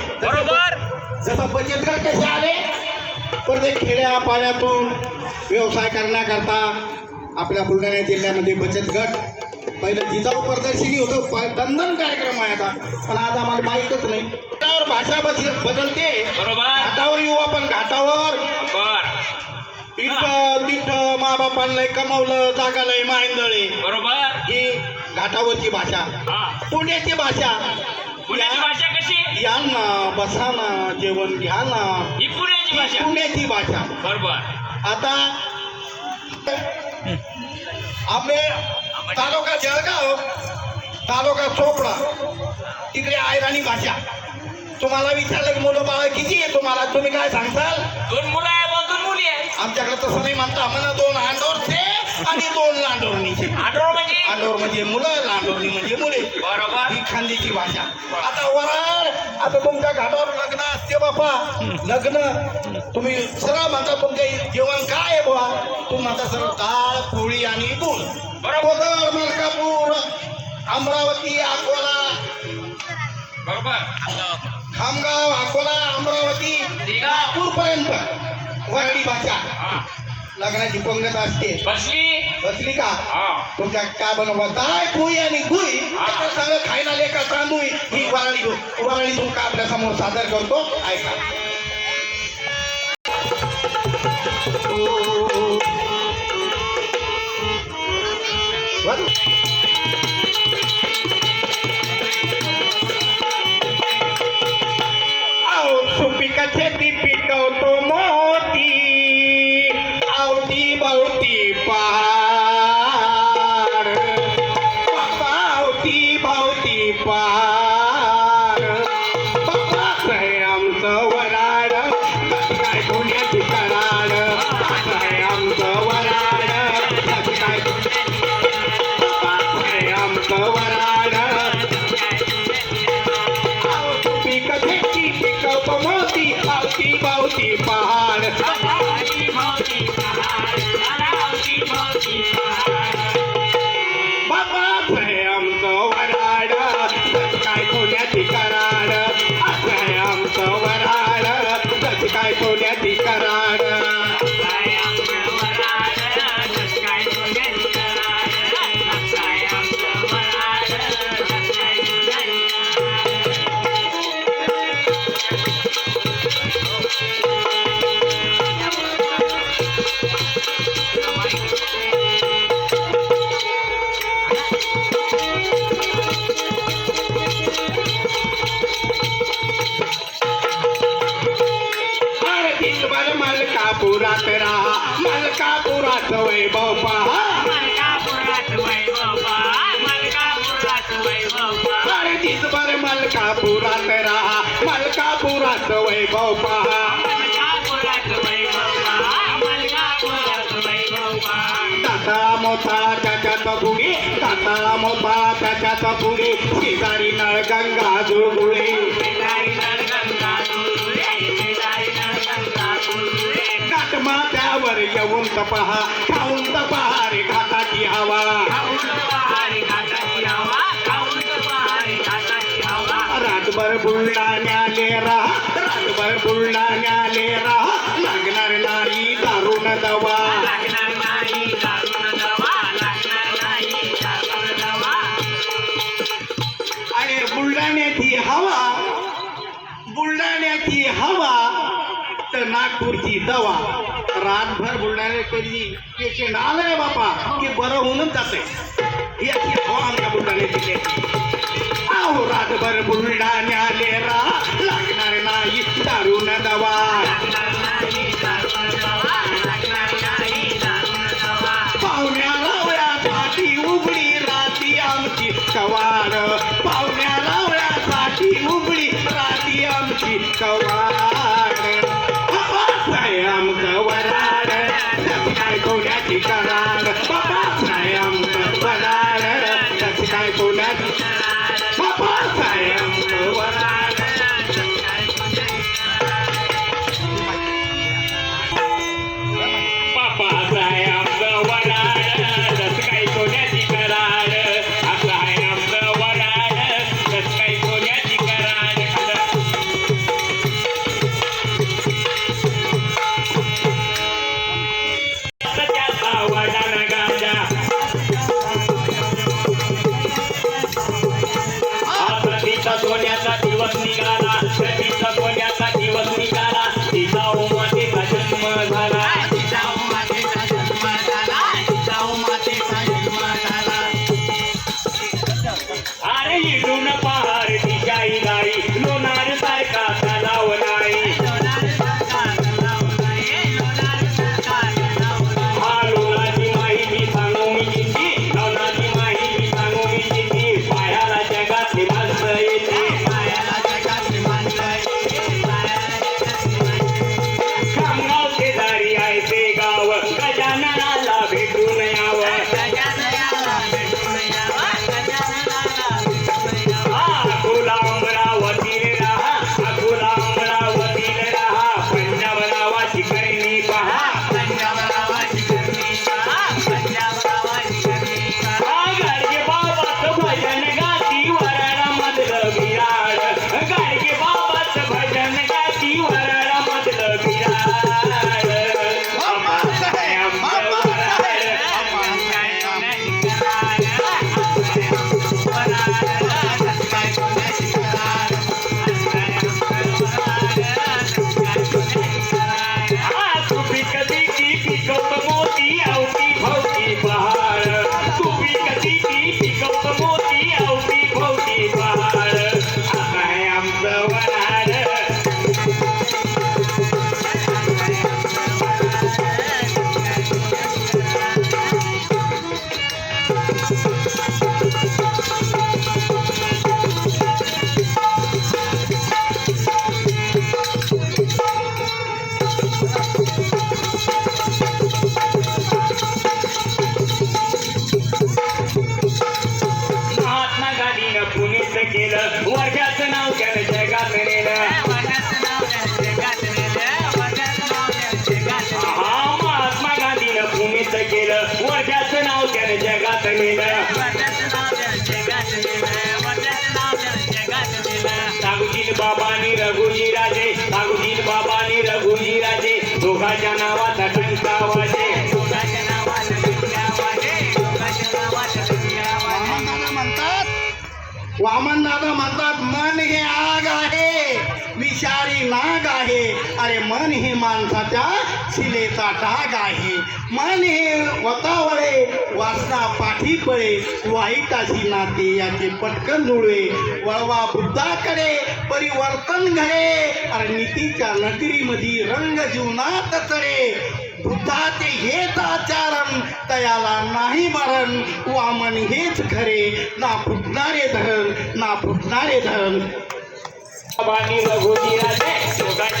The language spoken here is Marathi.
बरोबर. जसं बचत गट कसे आले? प्रत्येक खेड्या पाड्यातून व्यवसाय करण्याकरता आपल्या बुलढाणा जिल्ह्यामध्ये बचत गट. पहिलं जिजाऊ प्रदर्शनी होतं दंदन कार्यक्रम आहे आता. पण आज आम्हाला माहीतच नाही. त्यावर भाषा बदलते. बरोबर. घाटावर येऊ आपण घाटावर. इथं तिथं मा बापांना कमावलं जागालय मायंदळे बरोबर. ही घाटावरची भाषा. पुण्याची भाषा. पुण्याची भाषा कशी? या ना बसा ना जेवण घ्या ना. ही पुण्याची भाषा. पुण्याची भाषा. बरोबर. आता आपले तालुका जळगाव तालुका चोपडा तिकडे आयराणी भाषा. तुम्हाला विचारलं की मुलं बाळ किती आहे तुम्हाला? तुम्ही काय सांगताल? दोन मुलं आहे दोन मुली आहे. आमच्याकडे तसं नाही म्हणता. म्हणा दोन आंडोरचे आणि दोन लांडोरणीचे आठवड म्हणजे? आंडोर म्हणजे मुलं लांडोरणी म्हणजे मुले. बरोबर. ही खांदीची भाषा. आता वराड आता तुमच्या घाटावर लग्न असते बापा लग्न. तुम्ही सरळ म्हणता तुमच्या जेवण काय आहे बुवा? तुम्ही म्हणता सरळ डाळ पोळी आणि दूध. बरोबर. मलकापूर अमरावती अकोला. बरोबर. खामगाव अकोला अमरावती. नागपूर पर्यंत वराडी भाषा. लग्नाची पंगत असते. बसली? बसली का? तुमच्या काय बनवा दाय पोळी आणि गुई सगळं खायला लेका तांदूळ. ही वराळी वराळी तुमका आपल्यासमोर सादर करतो? ऐका. pai. काय मलकापुरात राहा मलकापुरात वैभव पहा तातळा मोताळा त्याच्यात पुढे तातळा मोताळा त्याच्यात पुढे शेजारी नळ गंगा जुळगुळे त्यावर येऊन तपहा खाऊन तपहा रे घाटाची हवा। रातभर बुलढाण्याले राहा रातभर बुलढाण्याले. राहा लागणार नाही दारुण दवा आणि बुलढाण्याची हवा बुलढाण्याची हवा तर नागपूरची दवा. रातभर बुलढाण्यात कधी पेशंट आलाय बापा की बरं होऊनच जाते याची हवा आमच्या बुलढाणा जिल्ह्याची आहो रातभर बुलढाण्याले रा लागणार नाही दारुण दवा. हा महात्मा गांधीनं भूमीच केलं. वर्ध्याचं नाव त्याने जगात मिळलं बाबा बाबानी रघुजी राजे सागुजी बाबा आणि रघुजी राजे. दोघाच्या नावाचा टंका वाजे वामन दादा म्हणतात मन घ्या विषारी नाग आहे. अरे मन हे माणसाच्या शिलेचा डाग आहे. मन हे वतावळे वासना पाठी पळे वाईटाशी नाते याचे पटकन जुळवे. वळवा बुद्धाकडे परिवर्तन घडे. अरे नीतीच्या नगरीमध्ये रंग जीवनात चढे. बुद्धाचे हेच आचारण तयाला नाही मरण. वामन हेच खरे ना फुटणारे धरण ना फुटणारे धरण भवानी रघुजी राजे